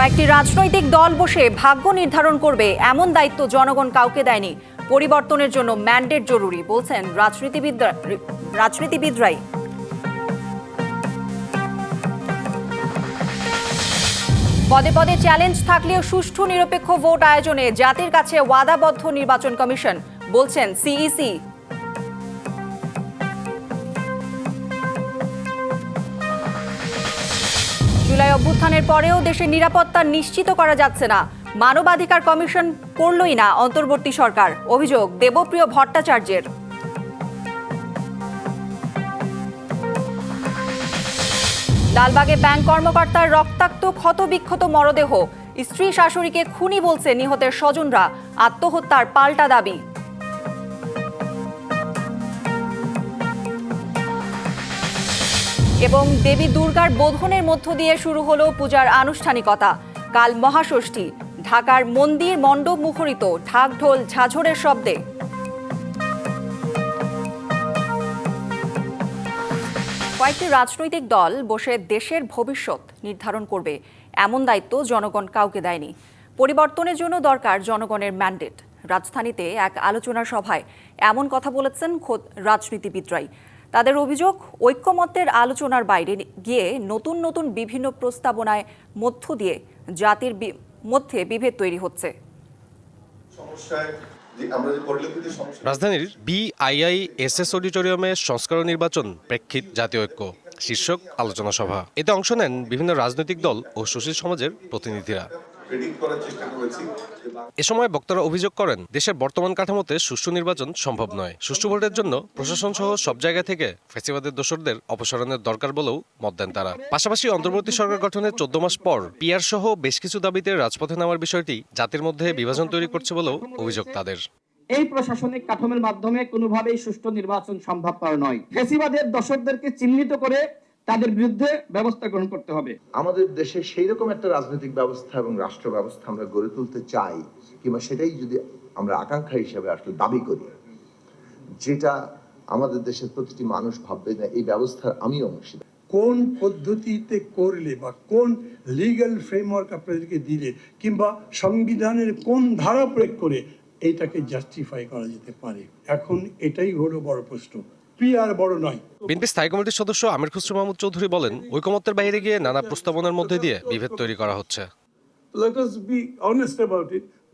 কয়েকটি রাজনৈতিক দল বসে ভাগ্য নির্ধারণ করবে, এমন দায়িত্ব জনগণ কাউকে দেয়নি। পরিবর্তনের জন্য ম্যান্ডেট জরুরি, বলছেন রাজনীতিবিদরা, রাজনীতিবিদরাই। পদে পদে চ্যালেঞ্জ থাকলেও সুষ্ঠু নিরপেক্ষ ভোট আয়োজনে জাতির কাছে ওয়াদাবদ্ধ নির্বাচন কমিশন, বলছেন সিইসি। জুলাই অভ্যুত্থানের পরেও দেশের নিরাপত্তা নিশ্চিত করা যাচ্ছে না। মানবাধিকার কমিশন করলই না অন্তর্বর্তী সরকার। অভিযোগ, দেবপ্রিয় ভট্টাচার্যের। লালবাগে ব্যাংক কর্মকর্তার রক্তাক্ত ক্ষতবিক্ষত মরদেহ। স্ত্রী শাশুড়িকে খুনি বলছে নিহতের স্বজনরা। আত্মহত্যার পাল্টা দাবি। এবং দেবী দুর্গার বোধনের মধ্য দিয়ে শুরু হলো পূজার আনুষ্ঠানিকতা। কাল মহাষষ্ঠী, ঢাকার মন্দির মণ্ডপ মুখরিত ঢাক ঢোল ঝাঝরের শব্দে। কয়েকটি রাজনৈতিক দল বসে দেশের ভবিষ্যৎ নির্ধারণ করবে। এমন দায়িত্ব জনগণ কাউকে দেয়নি। পরিবর্তনের জন্য দরকার জনগণের ম্যান্ডেট। রাজধানীতে এক আলোচনা সভায় এমন কথা বলেছেন খোদ রাজনীতিবিদরাই। তাদের অভিযোগ ঐক্যমত্যের আলোচনার বাইরে গিয়ে নতুন নতুন বিভিন্ন প্রস্তাবনায় মধ্য দিয়ে জাতির বি- মধ্যে বিভেদ তৈরি হচ্ছে। সমস্যায় যে আমরা যে পরিলক্ষিত সমস্যা রাজধানীর বিআইআই এসএস অডিটোরিয়ামে সংস্কার নির্বাচন প্রেক্ষিত জাতীয় ঐক্য শীর্ষক আলোচনা সভা। এতে অংশ নেন বিভিন্ন রাজনৈতিক দল ও সুশীল সমাজের প্রতিনিধিরা। করার চেষ্টা করেছি। এ সময় বক্তারা অভিযোগ করেন, দেশের বর্তমান কাঠামোতে সুষ্ঠু নির্বাচন সম্ভব নয়। সুষ্ঠু ভোটের জন্য প্রশাসন সহ সব জায়গা থেকে ফ্যাসিবাদের দোসরদের অপসারণের দরকার বলেও মত দেন তারা। পাশাপাশি অন্তর্বর্তী সরকার গঠনের চোদ্দ মাস পর পিয়ার সহ বেশ কিছু দাবিতে রাজপথে নামার বিষয়টি জাতির মধ্যে বিভাজন তৈরি করছে বলেও অভিযোগ তাদের। এই প্রশাসনিক কাঠামোর মাধ্যমে কোনোভাবেই সুষ্ঠু নির্বাচন সম্ভবপর নয়। ফেসিবাদের দর্শকদেরকে চিহ্নিত করে তাদের বিরুদ্ধে ব্যবস্থা গ্রহণ করতে হবে। আমাদের দেশে সেই রকম একটা রাজনৈতিক ব্যবস্থা এবং রাষ্ট্র ব্যবস্থা আমরা গড়ে তুলতে চাই কিংবা সেটাই যদি আমরা আকাঙ্ক্ষা হিসেবে আসলে দাবি করি যেটা আমাদের দেশের প্রতিটি মানুষ ভাববে না এই ব্যবস্থার আমি অংশীদার কোন পদ্ধতিতে করলে বা কোন লিগ্যাল ফ্রেমওয়ার্ক আপনাদেরকে দিলে কিংবা সংবিধানের কোন ধারা প্রয়োগ করে এইটাকে জাস্টিফাই করা যেতে পারে? এখন এটাই হলো বড় প্রশ্ন। পিআর বড় নয়। বিএনপি স্থায়ী কমিটির সদস্য আমির খুসরু মাহমুদ চৌধুরী বলেন ঐকমত্যের বাইরে গিয়ে নানা প্রস্তাবনার মধ্যে দিয়ে বিভেদ তৈরি করা হচ্ছে।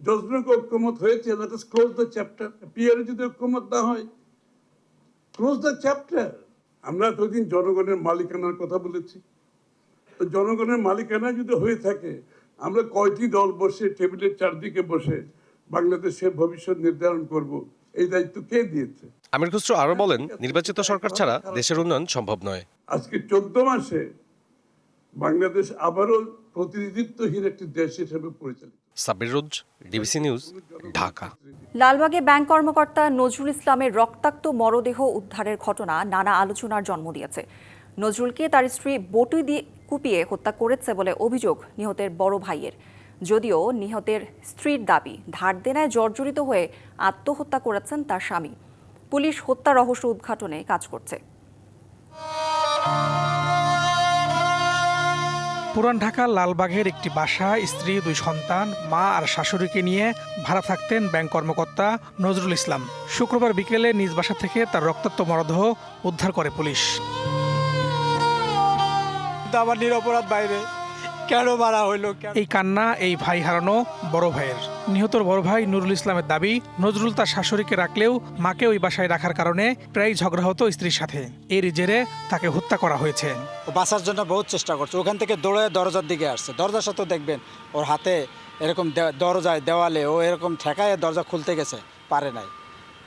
যতটুকু ঐক্যমত হয়েছে us close the chapter. PR যদি ঐক্যমত না হয় ক্লোজ দ্য চ্যাপ্টার আমরা এতদিন জনগণের মালিকানার কথা বলেছি। তো জনগণের মালিকানা যদি হয়ে থাকে আমরা কয়টি দল বসে টেবিলের চারদিকে বসে বাংলাদেশের ভবিষ্যৎ নির্ধারণ করব? এই দায়িত্ব কে দিয়েছে? আমির খুসরু আরও বলেন নির্বাচিত সরকার ছাড়া দেশের উন্নয়ন সম্ভব নয়। আজকে চোদ্দ মাসে বাংলাদেশ আবারও প্রতিনিধিত্বহীন একটি দেশ হিসেবে পরিচালিত। Sabbir Roj DBC news Dhaka. লালবাগে bank কর্মকর্তা নজরুল ইসলামের রক্তাক্ত মরদেহ উদ্ধারের ঘটনা নানা আলোচনার জন্ম দিয়েছে। নজরুলকে তার স্ত্রী বটি দিয়ে কুপিয়ে হত্যা করেছে বলে অভিযোগ নিহতের বড় ভাইয়ের। যদিও নিহতের স্ত্রীর দাবি ধার দেনায় জর্জরিত হয়ে আত্মহত্যা করেছেন তার স্বামী। পুলিশ হত্যা রহস্য উদ্ঘাটনে কাজ করছে। পুরান ঢাকার লালবাগের একটি বাসা স্ত্রী দুই সন্তান মা আর শাশুড়িকে নিয়ে ভাড়া থাকতেন ব্যাংক কর্মকর্তা নজরুল ইসলাম। শুক্রবার বিকেলে নিজ বাসা থেকে তার রক্তাক্ত মরদেহ উদ্ধার করে পুলিশ। তো আমার নিরপরাধ বাইরে। কেন মারা হইল? এই কান্না এই ভাই হারানো বড় ভাইয়ের। নিহতর বড় ভাই নুরুল ইসলামের দাবি নজরুল তার শাশুড়িকে রাখলেও মাকে ওই বাসায় রাখার কারণে প্রায় ঝগড়া হতো স্ত্রীর সাথে। এর জেরে তাকে হত্যা করা হয়েছে। ও বাঁচার জন্য বহুত চেষ্টা করছে। ওখান থেকে দৌড়ে দরজার দিকে আসছে। দরজার সাথে দেখবেন ওর হাতে এরকম দরজায় দেওয়ালে ও এরকম ঠেকায় দরজা খুলতে গেছে পারে নাই।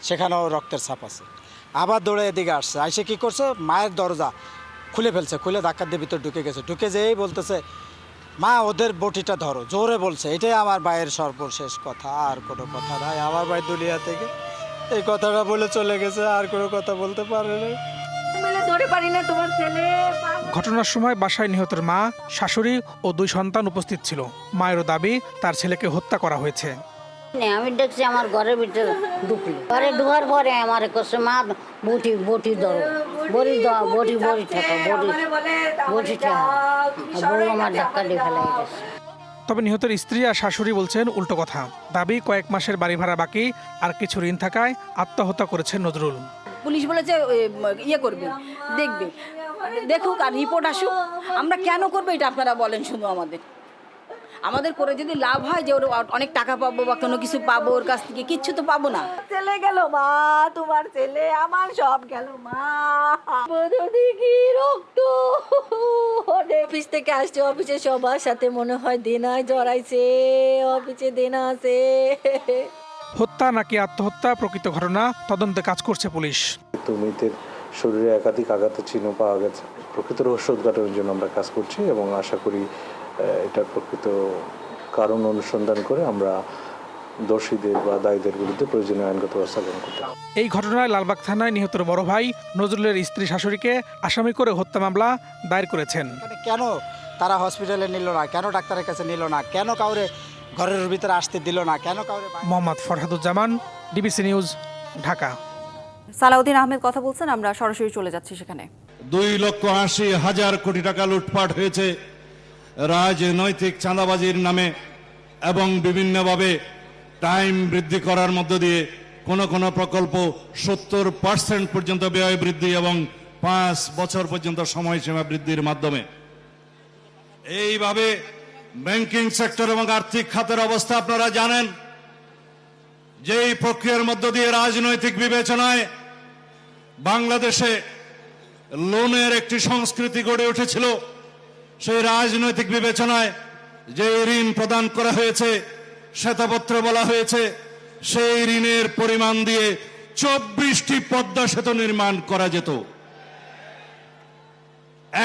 সেখানেও রক্তের ছাপ আছে। আবার দৌড়ে এদিকে আসছে। আইসে কি করছে? মায়ের দরজা খুলে ফেলছে। খুলে ধাক্কা দিয়ে ভিতর ঢুকে গেছে। ঢুকে যেই বলতেছে মা ওদের বটিটা ধরো জোরে বলছে। এটাই আমার ভাইয়ের সর্বশেষ কথা আর কোনো কথা নাই। আমার ভাই দুলিয়া থেকে এই কথাটা বলে চলে গেছে আর কোনো কথা বলতে পারে না ঘটনার সময় বাসায় নিহতের মা শাশুড়ি ও দুই সন্তান উপস্থিত ছিল। মায়েরও দাবি তার ছেলেকে হত্যা করা হয়েছে। নে, আমি দেখছি আমার ঘরের ভিতরে ঢুকলো। ঘরে ঢুকার পরে আমার কাছে মা বটি বটি ধরো বড়ি দাও বটি বড়ি ঠেকা বটি বটি ঠেকা বউ আমার ধাক্কা দিয়ে ফেলাই গেছে। তবে নিহতের স্ত্রী আর শাশুড়ি বলছেন উল্টো কথা। দাবি কয়েক মাসের বাড়ি ভাড়া বাকি আর কিছু ঋণ থাকায় আত্মহত্যা করেছেন নজরুল। পুলিশ বলেছে ইয়ে করবে দেখবে। দেখুক আর রিপোর্ট আসুক। আমরা কেন করব এটা আপনারা বলেন শুধু আমাদের। আমাদের করে যদি লাভ হয় যে ওর অনেক টাকা পাবো বা কোনো কিছু পাবো ওর কাছ থেকে কিচ্ছু তো পাবো না। ছেলে গেল মা তোমার ছেলে আমার সব গেল মা। দেখি রক্ত? অফিস থেকে আসছে অফিসে সবার সাথে মনে হয় দেনায় জড়াইছে অফিসে দেনা আছে। হত্যা নাকি আত্মহত্যা? প্রকৃত ঘটনা তদন্তে কাজ করছে পুলিশ। তো শরীরে একাধিক আঘাতের চিহ্ন পাওয়া গেছে। প্রকৃত রহস্য উদ্ঘাটনের জন্য আমরা কাজ করছি এবং আশা করি এটার প্রকৃত কারণ অনুসন্ধান করে আমরা দোষীদের বা দায়ীদের বিরুদ্ধে প্রয়োজনীয় আইনগত ব্যবস্থা গ্রহণ করতে এই ঘটনায় লালবাগ থানায় নিহতের বড় ভাই নজরুলের স্ত্রী শাশুড়িকে আসামি করে হত্যা মামলা দায়ের করেছেন। এখানে কেন তারা হসপিটালে নিল না? কেন ডাক্তারের কাছে নিল না? কেন কাউরে ঘরের ভিতরে আসতে দিল না? কেন কাউরে মোহাম্মদ ফরহাদুজ্জামান ডিবিসি নিউজ ঢাকা। সালাউদ্দিন আহমেদ কথা বলছেন আমরা সরাসরি চলে যাচ্ছি সেখানে। দুই লক্ষ আশি হাজার কোটি টাকা লুটপাট হয়েছে। রাজনৈতিক চাঁদাবাজির নামে এবং বিভিন্নভাবে টাইম বৃদ্ধি করার মধ্য দিয়ে কোন কোন প্রকল্প সত্তর পার্সেন্ট পর্যন্ত ব্যয় বৃদ্ধি এবং পাঁচ বছর পর্যন্ত সময়সীমা বৃদ্ধির মাধ্যমে। এইভাবে ব্যাংকিং সেক্টর এবং আর্থিক খাতের অবস্থা আপনারা জানেন, যেই প্রক্রিয়ার মধ্য দিয়ে রাজনৈতিক বিবেচনায় বাংলাদেশে লোনের একটি সংস্কৃতি গড়ে উঠেছিল। সেই রাজনৈতিক বিবেচনায় যে ঋণ প্রদান করা হয়েছে, শ্বেতপত্রে বলা হয়েছে, সেই ঋণের পরিমাণ দিয়ে চব্বিশটি পদ্মা সেতু নির্মাণ করা যেত।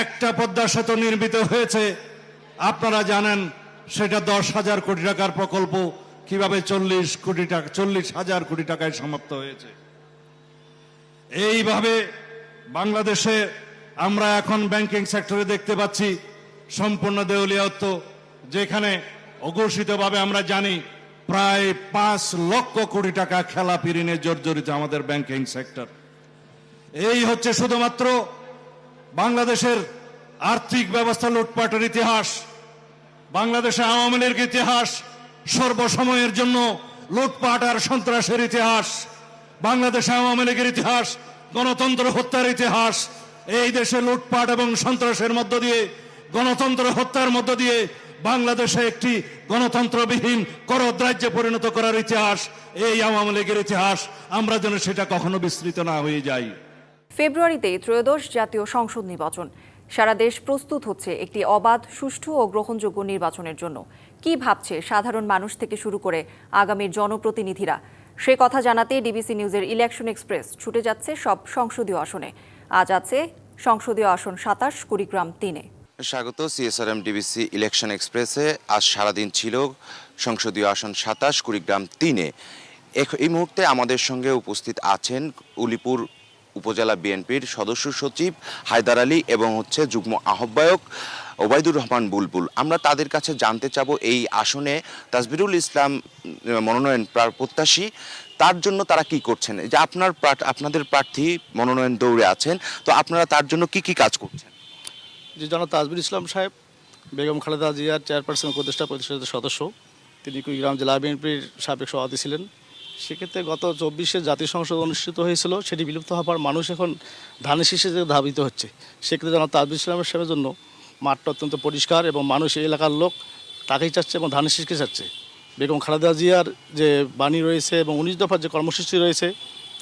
একটা পদ্মা সেতু নির্মিত হয়েছে, আপনারা জানেন, সেটা দশ হাজার কোটি টাকার প্রকল্প, কীভাবে চল্লিশ কোটি টাকা, চল্লিশ হাজার কোটি টাকায় সমাপ্ত হয়েছে। এইভাবে বাংলাদেশে আমরা এখন ব্যাংকিং সেক্টরে দেখতে পাচ্ছি সম্পূর্ণ দেউলিয়াত্ব, যেখানে অঘোষিতভাবে আমরা জানি প্রায় পাঁচ লক্ষ কোটি টাকা খেলাপি ঋণে জর্জরিত আমাদের ব্যাংকিং সেক্টর। এই হচ্ছে শুধুমাত্র বাংলাদেশের আর্থিক ব্যবস্থা লুটপাটের ইতিহাস, বাংলাদেশে আওয়ামী লীগ ইতিহাস, সর্বসময়ের জন্য লুটপাট আর সন্ত্রাসের ইতিহাস, বাংলাদেশে আওয়ামী লীগের ইতিহাস, গণতন্ত্র হত্যার ইতিহাস, এই দেশে লুটপাট এবং সন্ত্রাসের মধ্য দিয়ে গণতন্ত্র হত্যার মধ্য দিয়ে বাংলাদেশে একটি গণতন্ত্রবিহীন করদ্রাজ্যে পরিণত করার ইতিহাস, এই আওয়ামী লীগের ইতিহাস, আমরা যেন সেটা কখনো বিস্তৃত না হয়ে যাই। ফেব্রুয়ারিতে ত্রয়োদশ জাতীয় সংসদ নির্বাচন। সারা দেশ প্রস্তুত হচ্ছে একটি অবাধ, সুষ্ঠু ও গ্রহণযোগ্য নির্বাচনের জন্য। কি ভাবছে সাধারণ মানুষ থেকে শুরু করে আগামীর জনপ্রতিনিধিরা? সে কথা জানাতে ডিবিসি নিউজের ইলেকশন এক্সপ্রেস ছুটে যাচ্ছে সব সংসদীয় আসনে। আজ আছে সংসদীয় আসন সাতাশ, কুড়িগ্রাম তিনে। স্বাগত সিএসআরএম ডিবিসি ইলেকশন এক্সপ্রেসে আজ সারাদিন ছিল সংসদীয় আসন সাতাশ, কুড়িগ্রাম তিনে। এই মুহূর্তে আমাদের সঙ্গে উপস্থিত আছেন উলিপুর উপজেলা বিএনপির সদস্য সচিব হায়দার আলী এবং হচ্ছে যুগ্ম আহ্বায়ক ওবায়দুর রহমান বুলবুল। আমরা তাদের কাছে জানতে চাব এই আসনে তাজবিরুল ইসলাম মনোনয়ন প্রা- প্রত্যাশী, তার জন্য তারা কি করছেন? যে আপনার আপনাদের প্রার্থী মনোনয়ন দৌড়ে আছেন, তো আপনারা তার জন্য কি কি কাজ করছেন? যে জনাব তাজবির ইসলাম সাহেব, বেগম খালেদা জিয়ার চেয়ারপারসন উপদেষ্টা পরিষদের সদস্য, তিনি কুড়িগ্রাম জেলা বিএনপির সাবেক সভাপতি ছিলেন। সেক্ষেত্রে গত চব্বিশে জাতীয় সংসদ অনুষ্ঠিত হয়েছিল, সেটি বিলুপ্ত হওয়ার মানুষ এখন ধানের শীষে ধাবিত হচ্ছে। সেক্ষেত্রে জনাব তাজবির ইসলামের সাহেবের জন্য মাঠটা অত্যন্ত পরিষ্কার এবং মানুষ এই এলাকার লোক তাকেই চাচ্ছে এবং ধানের শীষকে চাচ্ছে। বেগম খালেদা জিয়ার যে বাণী রয়েছে এবং উনিশ দফার যে কর্মসূচি রয়েছে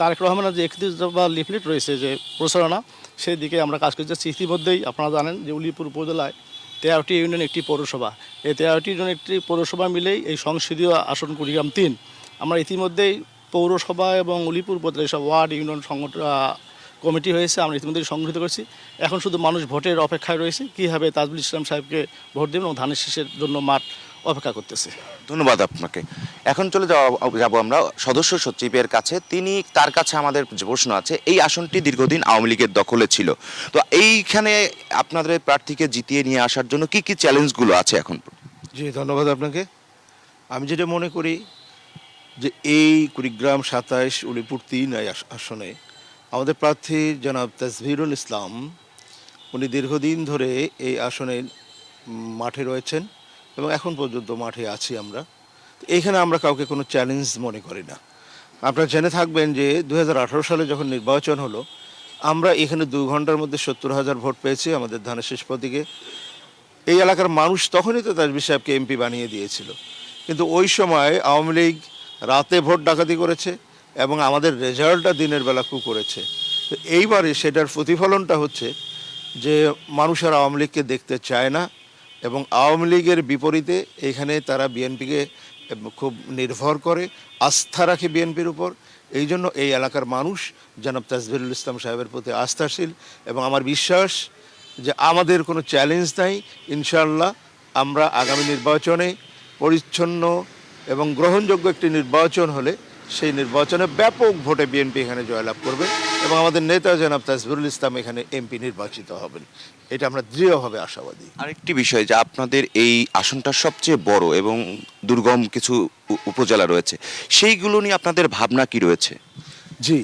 তারেক রহমানের যে একত্রিশ দফা লিফলেট রয়েছে যে প্রচারণা সেই দিকে আমরা কাজ করছি ইতিমধ্যেই আপনারা জানেন যে উলিপুর উপজেলায় তেরোটি ইউনিয়ন, একটি পৌরসভা। এই তেরোটি ইউনিয়ন, একটি পৌরসভা মিলেই এই সংসদীয় আসন কুড়িগ্রাম তিন। আমরা ইতিমধ্যেই পৌরসভা এবং উলিপুর উপজেলায় সব ওয়ার্ড ইউনিয়ন সংগঠন কমিটি হয়েছে, আমরা ইতিমধ্যেই সংগঠিত করেছি। এখন শুধু মানুষ ভোটের অপেক্ষায় রয়েছে। কীভাবে তাজবুল ইসলাম সাহেবকে ভোট দেবেন এবং ধানের শীষের জন্য মাঠ অপেক্ষা করতেছে। ধন্যবাদ আপনাকে। এখন চলে যাওয়া যাব আমরা সদস্য সচিবের কাছে। তিনি তার কাছে আমাদের যে প্রশ্ন আছে এই আসনটি দীর্ঘদিন আওয়ামী লীগের দখলে ছিল। তো এইখানে আপনাদের প্রার্থীকে জিতিয়ে নিয়ে আসার জন্য কি কি চ্যালেঞ্জগুলো আছে এখন? জি ধন্যবাদ আপনাকে। আমি যেটা মনে করি যে এই কুড়িগ্রাম সাতাইশ উলিপুর তিন এই আসনে আমাদের প্রার্থী জনাব তাজভিরুল ইসলাম উনি দীর্ঘদিন ধরে এই আসনে মাঠে রয়েছেন। এবং এখন পর্যন্ত মাঠে আছি আমরা। এখানে আমরা কাউকে কোনো চ্যালেঞ্জ মনে করি না। আপনারা জেনে থাকবেন যে দু হাজার আঠেরো সালে যখন নির্বাচন হলো, আমরা এখানে দু ঘণ্টার মধ্যে সত্তর হাজার ভোট পেয়েছি আমাদের ধানের শেষ প্রতীকে। এই এলাকার মানুষ তখনই তো তাজবি সাহেবকে এমপি বানিয়ে দিয়েছিল। কিন্তু ওই সময় আওয়ামী লীগ রাতে ভোট ডাকাতি করেছে এবং আমাদের রেজাল্টটা দিনের বেলা কু করেছে। তো এইবারে সেটার প্রতিফলনটা হচ্ছে যে মানুষ আর আওয়ামী লীগকে দেখতে চায় না। এবং আওয়ামী লীগের বিপরীতে এখানে তারা বিএনপিকে খুব নির্ভর করে, আস্থা রাখে বিএনপির উপর। এই জন্য এই এলাকার মানুষ জনাব তাজবিরুল ইসলাম সাহেবের প্রতি আস্থাশীল এবং আমার বিশ্বাস যে আমাদের কোনো চ্যালেঞ্জ নাই ইনশাল্লাহ আমরা আগামী নির্বাচনে পরিচ্ছন্ন এবং গ্রহণযোগ্য একটি নির্বাচন হলে সেই নির্বাচনে ব্যাপক ভোটে বিএনপি এখানে জয়লাভ করবে এবং আমাদের নেতা জনাব তাজবুরুল ইসলাম এখানে এমপি নির্বাচিত হবেন। এটা আমরা দৃঢ়ভাবে আশাবাদী। আরেকটি বিষয় যে আপনাদের এই আসনটা সবচেয়ে বড় এবং দুর্গম কিছু উপজেলা রয়েছে সেইগুলো নিয়ে আপনাদের ভাবনা কি রয়েছে? জি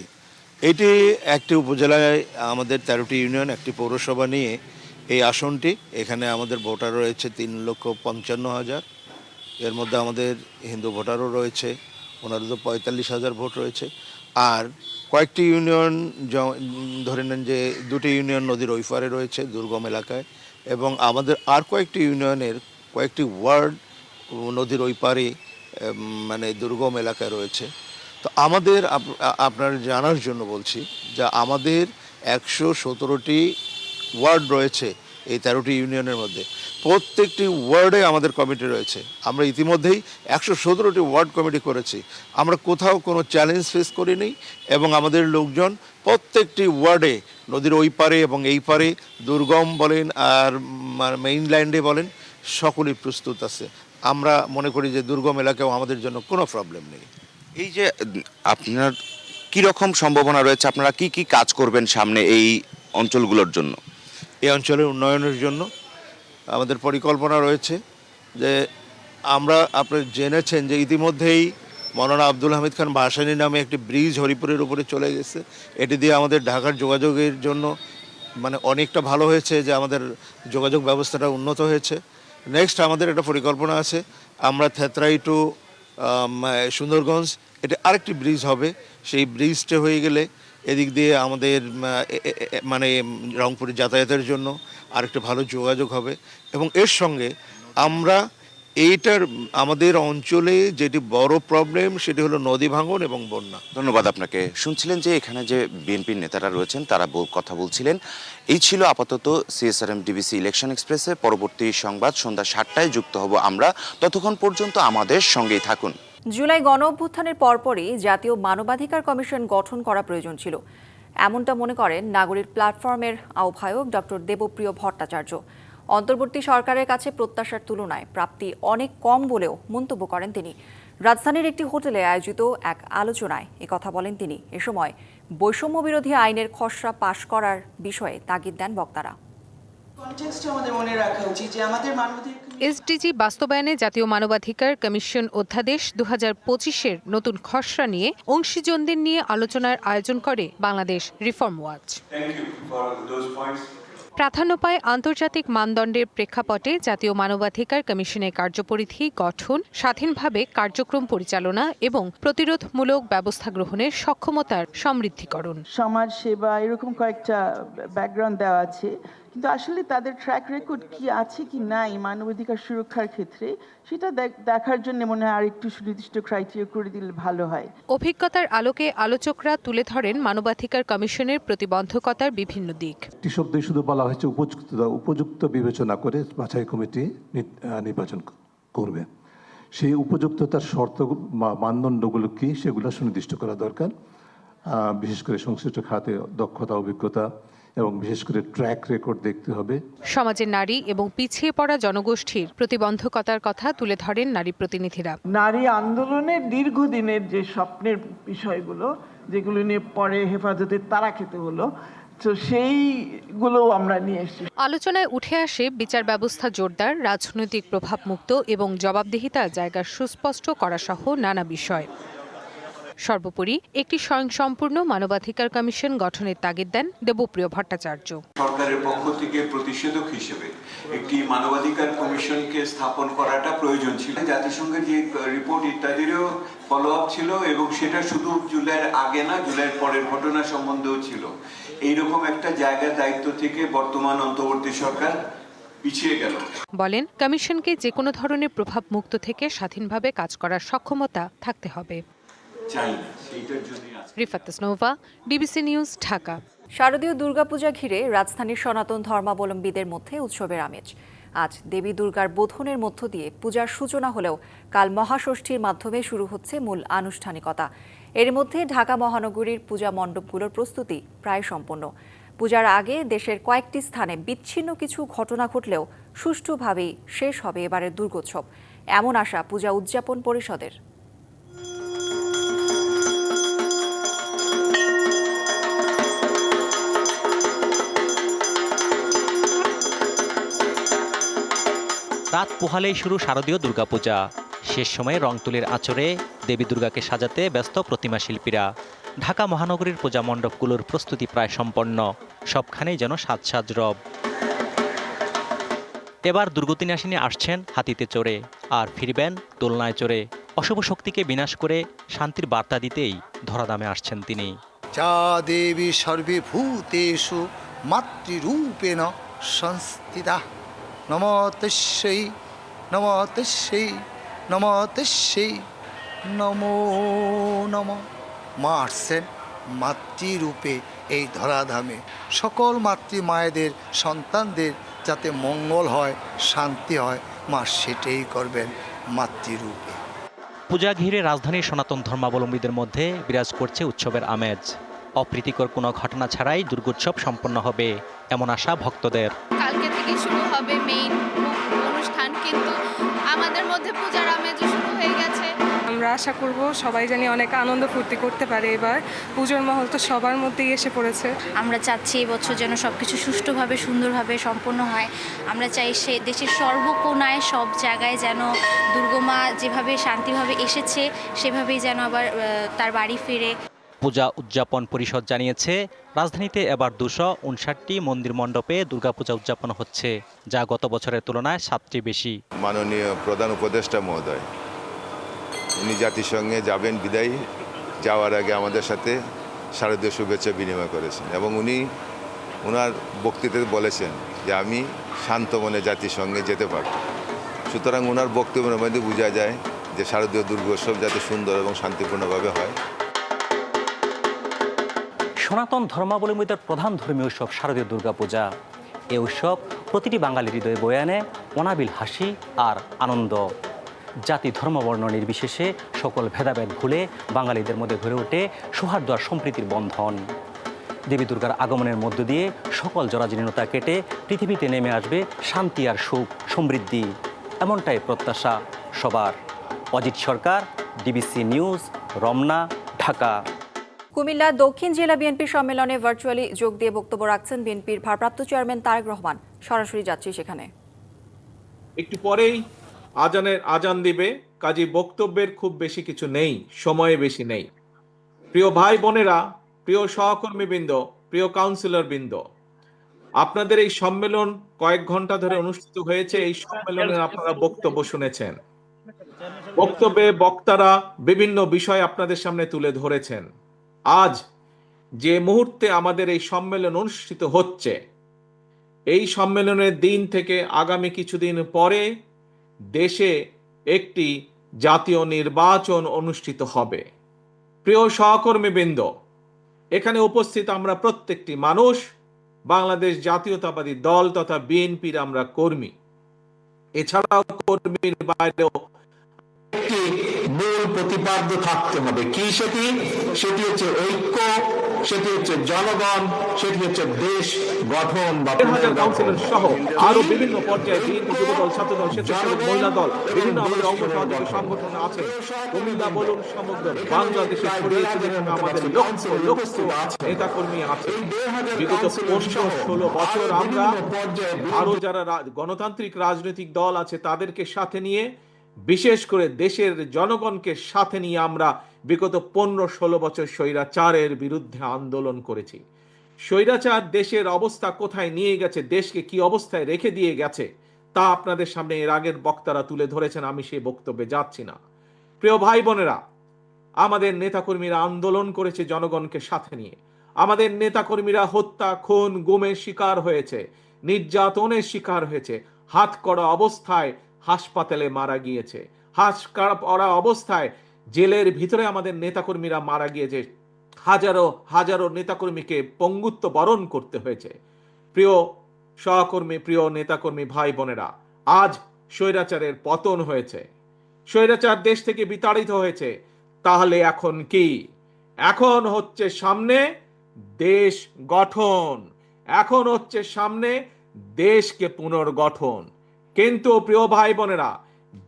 এটি একটি উপজেলায় আমাদের তেরোটি ইউনিয়ন একটি পৌরসভা নিয়ে এই আসনটি। এখানে আমাদের ভোটার রয়েছে তিন লক্ষ পঞ্চান্ন হাজার। এর মধ্যে আমাদের হিন্দু ভোটারও রয়েছে ওনারও তো পঁয়তাল্লিশ হাজার ভোট রয়েছে। আর কয়েকটি ইউনিয়ন ধরে নেন যে দুটি ইউনিয়ন নদীর ওই পারে রয়েছে, দুর্গম এলাকায়, এবং আমাদের আর কয়েকটি ইউনিয়নের কয়েকটি ওয়ার্ড নদীর ওই পারে মানে দুর্গম এলাকায় রয়েছে। তো আমাদের আপনার জানার জন্য বলছি যে আমাদের একশো সতেরোটি ওয়ার্ড রয়েছে এই তেরোটি ইউনিয়নের মধ্যে। প্রত্যেকটি ওয়ার্ডে আমাদের কমিটি রয়েছে। আমরা ইতিমধ্যেই একশো সতেরোটি ওয়ার্ড কমিটি করেছি। আমরা কোথাও কোনো চ্যালেঞ্জ ফেস করিনি এবং আমাদের লোকজন প্রত্যেকটি ওয়ার্ডে, নদীর ওই পারে এবং এই পারে, দুর্গম বলেন আর মেইনল্যান্ডে বলেন, সকলেই প্রস্তুত আছে। আমরা মনে করি যে দুর্গম এলাকাও আমাদের জন্য কোনো প্রবলেম নেই। এই যে, আপনার কি রকম সম্ভাবনা রয়েছে? আপনারা কি কি কাজ করবেন সামনে এই অঞ্চলগুলোর জন্য? এই অঞ্চলের উন্নয়নের জন্য আমাদের পরিকল্পনা রয়েছে যে আমরা আপনি জেনেছেন যে ইতিমধ্যেই মৌলানা আব্দুল হামিদ খান ভাসানী নামে একটি ব্রিজ হরিপুরের উপরে চলে গেছে। এটি দিয়ে আমাদের ঢাকার যোগাযোগের জন্য মানে অনেকটা ভালো হয়েছে যে আমাদের যোগাযোগ ব্যবস্থাটা উন্নত হয়েছে। নেক্সট আমাদের একটা পরিকল্পনা আছে। আমরা থেতরাই টু সুন্দরগঞ্জ, এটা আরেকটি ব্রিজ হবে। সেই ব্রিজটা হয়ে গেলে এদিক দিয়ে আমাদের মানে রংপুরে যাতায়াতের জন্য আরেকটা ভালো যোগাযোগ হবে। এবং এর সঙ্গে আমরা এইটার, আমাদের অঞ্চলে যেটি বড় প্রবলেম সেটি হলো নদী ভাঙন এবং বন্যা। ধন্যবাদ আপনাকে। শুনছিলেন যে এখানে যে বিএনপির নেতারা রয়েছেন, তারা কথা বলছিলেন। এই ছিল আপাতত সিএসআরএম ডিবিসি ইলেকশন এক্সপ্রেসে পরবর্তী সংবাদ সন্ধ্যা সাতটায় যুক্ত হব আমরা। ততক্ষণ পর্যন্ত আমাদের সঙ্গেই থাকুন। জুলাই গণ অভ্যুত্থানের পরপরই জাতীয় মানবাধিকার কমিশন গঠন করা প্রয়োজন ছিল। এমনটা মনে করেন নাগরিক প্ল্যাটফর্মের আহ্বায়ক ডক্টর দেবপ্রিয় ভট্টাচার্য। অন্তর্বর্তী সরকারের কাছে প্রত্যাশার তুলনায় প্রাপ্তি অনেক কম বলেও মন্তব্য করেন তিনি। রাজধানীর একটি হোটেলে আয়োজিত এক আলোচনায় কথা বলেন তিনি। এ সময় বৈষম্য বিরোধী আইনের খসড়া পাশ করার বিষয়ে তাগিদ দেন বক্তারা। আমাদের মনে রাখা উচিত যে আমাদের মানবাধিকার এসডিজি বাস্তবায়নে জাতীয় মানবাধিকার কমিশন অধ্যাদেশ দু হাজার পঁচিশের নতুন খসড়া নিয়ে অংশীজনদের নিয়ে আলোচনার আয়োজন করে বাংলাদেশ রিফর্ম ওয়াচ। প্রাধান্য পায় আন্তর্জাতিক মানদণ্ডের প্রেক্ষাপটে জাতীয় মানবাধিকার কমিশনের কার্যপরিধি গঠন স্বাধীনভাবে কার্যক্রম পরিচালনা এবং প্রতিরোধমূলক ব্যবস্থা গ্রহণের সক্ষমতার সমৃদ্ধিকরণ। সমাজ সেবা এরকম কয়েকটা ব্যাকগ্রাউন্ড দেওয়া আছে। কিন্তু আসলে তাদের ট্র্যাক রেকর্ড কি আছে কি নাই মানবাধিকার সুরক্ষার ক্ষেত্রে সেটা দেখ- দেখার জন্য মনে হয় আরেকটু সুনির্দিষ্ট ক্রাইটেরিয়া করে দিলে ভালো হয়। অভিজ্ঞতার আলোকে আলোচকরা তুলে ধরেন মানবাধিকার কমিশনের প্রতিবন্ধকতার বিভিন্ন দিক। একটি শব্দই শুধু বলা হয়েছে উপযুক্ততা উপযুক্ত বিবেচনা করে বাছাই কমিটি নির্বাচন করবে। সেই উপযুক্ততার শর্ত মানদণ্ডগুলো কি সেগুলো সুনির্দিষ্ট করা দরকার। বিশেষ করে সংশ্লিষ্ট খাতে দক্ষতা অভিজ্ঞতা এবং বিশেষ করে ট্র্যাক রেকর্ড দেখতে হবে। সমাজের নারী এবং পিছিয়ে পড়া জনগোষ্ঠীর প্রতিবন্ধকতার কথা তুলে ধরেন নারী প্রতিনিধিরা। নারী আন্দোলনের দীর্ঘদিনের যে স্বপ্নের বিষয়গুলো যেগুলো নিয়ে পরে হেফাজতে তারা খেতে হলো তো সেইগুলো আমরা নিয়ে এসেছি। আলোচনায় উঠে আসে বিচার ব্যবস্থা জোরদার রাজনৈতিক প্রভাবমুক্ত এবং জবাবদিহিতার জায়গা সুস্পষ্ট করা সহ নানা বিষয়। সর্বোপরি একটি স্বয়ংসম্পূর্ণ মানবাধিকার কমিশন গঠনের তাগিদ দেন দেবপ্রিয় ভট্টাচার্য। সরকারের পক্ষ থেকে প্রতিষেধক হিসেবে একটি মানবাধিকার কমিশনকে স্থাপন করাটা প্রয়োজন ছিল। জাতিসংঘের যে রিপোর্ট ইত্যাদিরও ফলো আপ ছিল এবং সেটা শুধু জুলাইয়ের আগে না জুলাইয়ের পরের ঘটনা সম্বন্ধেও ছিল। এইরকম একটা জায়গার দায়িত্ব থেকে বর্তমান অন্তর্বর্তী সরকার পিছিয়ে গেল। বলেন কমিশনকে যে কোনো ধরনের প্রভাব মুক্ত থেকে স্বাধীনভাবে কাজ করার সক্ষমতা থাকতে হবে। চাই না সেইটার রিফাত ডিবিসি নিউজ ঢাকা। শারদীয় দুর্গাপূজা ঘিরে রাজধানীর সনাতন ধর্মাবলম্বীদের মধ্যে উৎসবের আমেজ। আজ দেবী দুর্গার বোধনের মধ্য দিয়ে পূজার সূচনা হলেও কাল মহাষষ্ঠীর মাধ্যমে শুরু হচ্ছে মূল আনুষ্ঠানিকতা। এর মধ্যে ঢাকা মহানগরীর পূজা মণ্ডপগুলোর প্রস্তুতি প্রায় সম্পন্ন। পূজার আগে দেশের কয়েকটি স্থানে বিচ্ছিন্ন কিছু ঘটনা ঘটলেও সুষ্ঠুভাবেই শেষ হবে এবারের দুর্গোৎসব। এমন আশা পূজা উদযাপন পরিষদের। রাত পোহালেই শুরু শারদীয় দুর্গাপূজা। শেষ সময়ে রং তুলির আঁচড়ে দেবী দুর্গাকে সাজাতে ব্যস্ত প্রতিমা শিল্পীরা। ঢাকা মহানগরীর পূজা মণ্ডপগুলোর প্রস্তুতি প্রায় সম্পন্ন। সবখানেই যেন সাজ সাজ রব এবার দুর্গতিনাশিনী আসছেন হাতিতে চড়ে, আর ফিরবেন দোলনায় চড়ে। অশুভ শক্তিকে বিনাশ করে শান্তির বার্তা দিতেই ধরাধামে আসছেন তিনি। যা দেবী সর্বে সর্বভূতেষু মাতৃরূপেণ সংস্থিতা। নমতস্যৈ নমতস্যৈ নমতস্যৈ নমো নম মা আসছেন মাতৃরূপে এই ধরাধামে। সকল মাতৃ মায়েদের সন্তানদের যাতে মঙ্গল হয়, শান্তি হয়, মা সেটাই করবেন মাতৃরূপে। পূজা ঘিরে রাজধানীর সনাতন ধর্মাবলম্বীদের মধ্যে বিরাজ করছে উৎসবের আমেজ। অপ্রীতিকর কোনো ঘটনা ছাড়াই দুর্গোৎসব সম্পন্ন হবে, এমন আশা ভক্তদের। কালকে থেকে শুরু হবে মেইন অনুষ্ঠান। কিন্তু আমাদের মধ্যে পূজার আমেজ শুরু হয়ে গেছে। আমরা আশা করব সবাই জানি অনেক আনন্দ ফুর্তি করতে পারে এবার। পুজোর মহল তো সবার মধ্যেই এসে পড়েছে। আমরা চাচ্ছি এবছর যেন সব কিছু সুষ্ঠুভাবে সুন্দরভাবে সম্পন্ন হয়। আমরা চাই সে দেশের সর্বকোনায় সব জায়গায় যেন দুর্গমা যেভাবে শান্তিভাবে এসেছে সেভাবেই যেন আবার তার বাড়ি ফিরে। পূজা উদযাপন পরিষদ জানিয়েছে, রাজধানীতে এবার দুশো উনষাটটি মন্দির মণ্ডপে দুর্গাপূজা উদযাপন হচ্ছে, যা গত বছরের তুলনায় সাতটি বেশি। মাননীয় প্রধান উপদেষ্টা মহোদয়, উনি জাতিসংঘে যাবেন বিদায়ী, যাওয়ার আগে আমাদের সাথে শারদীয় শুভেচ্ছা বিনিময় করেছেন এবং উনি ওনার বক্তৃতাতে বলেছেন যে আমি শান্ত মনে জাতিসংঘে যেতে পারব। সুতরাং ওনার বক্তব্যের মধ্যে বোঝা যায় যে শারদীয় দুর্গোৎসব যাতে সুন্দর এবং শান্তিপূর্ণভাবে হয় সনাতন ধর্মাবলম্বীদের প্রধান ধর্মীয় উৎসব শারদীয় দুর্গাপূজা। এ উৎসব প্রতিটি বাঙালির হৃদয়ে বয়ে আনে অনাবিল হাসি আর আনন্দ। জাতি ধর্মবর্ণ নির্বিশেষে সকল ভেদাভেদ ভুলে বাঙালিদের মধ্যে গড়ে ওঠে সৌহার্দ্য আর সম্প্রীতির বন্ধন। দেবী দুর্গার আগমনের মধ্য দিয়ে সকল জরাজীর্ণতা কেটে পৃথিবীতে নেমে আসবে শান্তি আর সুখ, সমৃদ্ধি। এমনটাই প্রত্যাশা সবার। Ajit Sarkar, DBC news, Ramna, Dhaka. Comilla দক্ষিণ জেলা বিএনপি সম্মেলনে ভার্চুয়ালি যোগ দিয়ে বক্তব্য রাখছেন বিএনপির ভারপ্রাপ্ত চেয়ারম্যান তারেক রহমান। সরাসরি যাচ্ছি সেখানে। একটু পরেই আজানের আজান দিবে, কাজী বক্তব্যের খুব বেশি কিছু নেই, সময়ে বেশি নেই। প্রিয় ভাই বোনেরা, প্রিয় সহকর্মীবৃন্দ, প্রিয় কাউন্সিলর বৃন্দ, আপনাদের এই সম্মেলন কয়েক ঘণ্টা ধরে অনুষ্ঠিত হয়েছে, এই সম্মেলনে আপনারা বক্তব্য শুনেছেন। বক্তব্যে বক্তারা বিভিন্ন বিষয় আপনাদের সামনে তুলে ধরেছেন। আজ যে মুহূর্তে আমাদের এই সম্মেলন অনুষ্ঠিত হচ্ছে, এই সম্মেলনের দিন থেকে আগামী কিছুদিন পরে দেশে একটি জাতীয় নির্বাচন অনুষ্ঠিত হবে। প্রিয় সহকর্মীবৃন্দ, এখানে উপস্থিত আমরা প্রত্যেকটি মানুষ, বাংলাদেশ জাতীয়তাবাদী দল তথা বিএনপির আমরা কর্মী। এছাড়াও কর্মীর বাইরেও মূল প্রতিপাদ্য থাকতে হবে? কি সেটি? সেটি হচ্ছে ঐক্য সেটি হচ্ছে জনগণ সেটি হচ্ছে দেশ গঠন বা কাউন্সিলর সহ আরও বিভিন্ন পর্যায়ে বিএনপি যুবদল ছাত্রদল স্বেচ্ছাসেবক মহিলা দল বিভিন্ন আমাদের অঙ্গ সহযোগী সংগঠন আছে কুমিল্লা বলুন সমগ্র বাংলাদেশে ছড়িয়ে ছিলেন আমাদের লক্ষ লক্ষ নেতা কর্মী আছে। বিগত পনেরো ষোলো বছর আমরা আরও যারা গণতান্ত্রিক রাজনৈতিক দল আছে তাদেরকে সাথে নিয়ে বিশেষ করে দেশের জনগণকে সাথে নিয়ে আমরা বিগত পনেরো ষোলো বছর স্বৈরাচারের বিরুদ্ধে আন্দোলন করেছি। স্বৈরাচার দেশের অবস্থা কোথায় নিয়ে গেছে, দেশকে কি অবস্থায় রেখে দিয়ে গেছে, তা আপনাদের সামনে এর আগের বক্তারা তুলে ধরেছেন, আমি সেই বক্তব্যে যাচ্ছি না। প্রিয় ভাই বোনেরা, আমাদের নেতাকর্মীরা আন্দোলন করেছে জনগণকে সাথে নিয়ে। আমাদের নেতাকর্মীরা হত্যা, খুন, গুমের শিকার হয়েছে, নির্যাতনের শিকার হয়েছে। হাত করা অবস্থায় হাসপাতালে মারা গিয়েছে। হাস করা অবস্থায় জেলের ভিতরে আমাদের নেতাকর্মীরা মারা গিয়েছে। হাজারো হাজারো নেতাকর্মীকে পঙ্গুত্ব বরণ করতে হয়েছে। প্রিয় সহকর্মী, প্রিয় নেতাকর্মী ভাই বোনেরা, আজ স্বৈরাচারের পতন হয়েছে। স্বৈরাচার দেশ থেকে বিতাড়িত হয়েছে। তাহলে এখন কি? এখন হচ্ছে সামনে দেশ গঠন। এখন হচ্ছে সামনে দেশকে পুনর্গঠন। কিন্তু প্রিয় ভাই বোনেরা,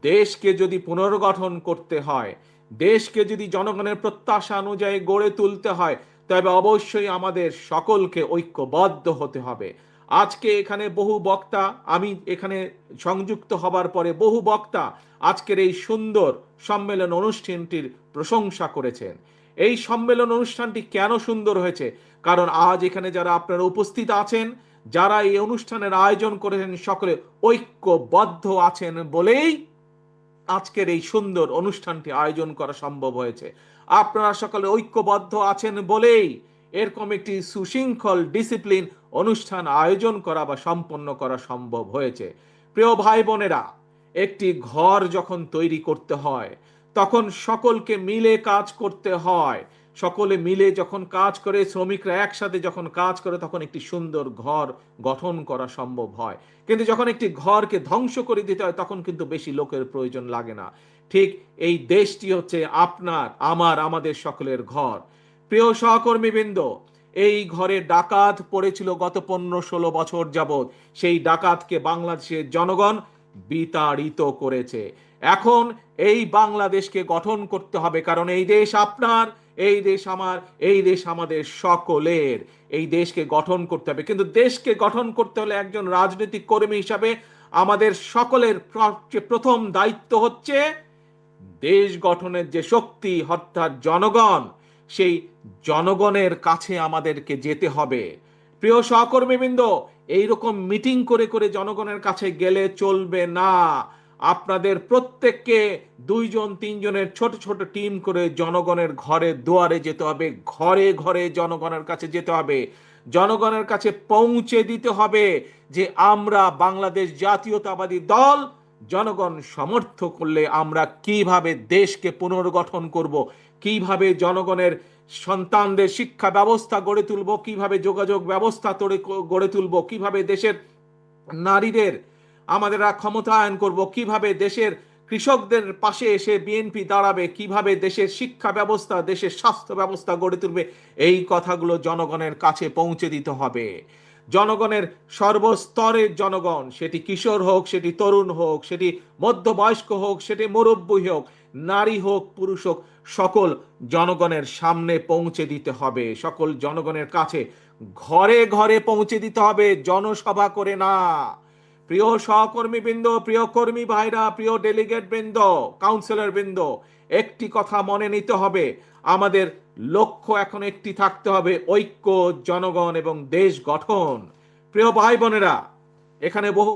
দেশকে যদি পুনর্গঠন করতে হয়, দেশকে যদি জনগণের প্রত্যাশা অনুযায়ী গড়ে তুলতে হয়, তবে অবশ্যই আমাদের সকলকে ঐক্যবদ্ধ হতে হবে। আজকে এখানে বহু বক্তা, আমি এখানে সংযুক্ত হবার পরে বহু বক্তা আজকের এই সুন্দর সম্মেলন অনুষ্ঠানটির প্রশংসা করেছেন। এই সম্মেলন অনুষ্ঠানটি কেন সুন্দর হয়েছে? কারণ আজ এখানে যারা আপনারা উপস্থিত আছেন যারা এই অনুষ্ঠানের আয়োজন করেছেন সকলে ঐক্যবদ্ধ আছেন বলেই আজকের এই সুন্দর অনুষ্ঠানটি আয়োজন করা সম্ভব হয়েছে। আপনারা সকলে ঐক্যবদ্ধ আছেন বলেই এরকম একটি সুশৃঙ্খল ডিসিপ্লিন অনুষ্ঠান আয়োজন করা বা সম্পন্ন করা সম্ভব হয়েছে। প্রিয় ভাই বোনেরা একটি ঘর যখন তৈরি করতে হয়, তখন সকলকে মিলে কাজ করতে হয়। সকলে মিলে যখন কাজ করে, শ্রমিকরা একসাথে যখন কাজ করে, তখন একটি সুন্দর ঘর গঠন করা সম্ভব হয়। কিন্তু যখন একটি ঘরকে ধ্বংস করে দিতে হয়, তখন কিন্তু বেশি লোকের প্রয়োজন লাগে না। ঠিক এই দেশটি হচ্ছে আপনার, আমার, আমাদের সকলের ঘর। প্রিয় সহকর্মীবৃন্দ, এই ঘরে ডাকাত পড়েছিল গত পনেরো ষোলো বছর যাবৎ। সেই ডাকাতকে বাংলাদেশের জনগণ বিতাড়িত করেছে। এখন এই বাংলাদেশকে গঠন করতে হবে, কারণ এই দেশ আপনার এই দেশ আমার, এই দেশ আমাদের সকলের। এই দেশকে গঠন করতে হবে। কিন্তু দেশকে গঠন করতে হলে একজন রাজনৈতিক কর্মী হিসাবে আমাদের সকলের প্রথম দায়িত্ব হচ্ছে দেশ গঠনের যে শক্তি, অর্থাৎ জনগণ, সেই জনগণের কাছে আমাদেরকে যেতে হবে। প্রিয় সহকর্মীবৃন্দ, এইরকম মিটিং করে করে জনগণের কাছে গেলে চলবে না। আপনাদের প্রত্যেককে দুইজন, তিনজনের ছোট ছোট টিম করে জনগণের ঘরে দুয়ারে যেতে হবে, ঘরে ঘরে জনগণের কাছে যেতে হবে। জনগণের কাছে পৌঁছে দিতে হবে যে আমরা বাংলাদেশ জাতীয়তাবাদী দল, জনগণ সমর্থ করলে আমরা কীভাবে দেশকে পুনর্গঠন করব, কীভাবে জনগণের সন্তানদের শিক্ষা ব্যবস্থা গড়ে তুলব, কীভাবে যোগাযোগ ব্যবস্থা গড়ে তুলব, কীভাবে দেশের নারীদের আমাদের ক্ষমতায়ন করব। কীভাবে দেশের কৃষকদের পাশে এসে বিএনপি দাঁড়াবে? কীভাবে দেশের শিক্ষা ব্যবস্থা, দেশের স্বাস্থ্য ব্যবস্থা গড়ে তুলবে? এই কথাগুলো জনগণের কাছে পৌঁছে দিতে হবে। জনগণের সর্বস্তরের জনগণ, সেটি কিশোর হোক, সেটি তরুণ হোক, সেটি মধ্যবয়স্ক হোক, সেটি মুরব্বী হোক, নারী হোক, পুরুষ হোক, সকল জনগণের সামনে পৌঁছে দিতে হবে। সকল জনগণের কাছে ঘরে ঘরে পৌঁছে দিতে হবে, জনসভা করে না। প্রিয় সহকর্মী বৃন্দ, প্রিয় কর্মী ভাইরা, প্রিয় ডেলিগেট বৃন্দ কাউন্সিলর বৃন্দ, একটি কথা মনে নিতে হবে। আমাদের লক্ষ্য এখন একটি থাকতে হবে, ঐক্য, জনগণ এবং দেশ গঠন। প্রিয় ভাই বোনেরা, এখানে বহু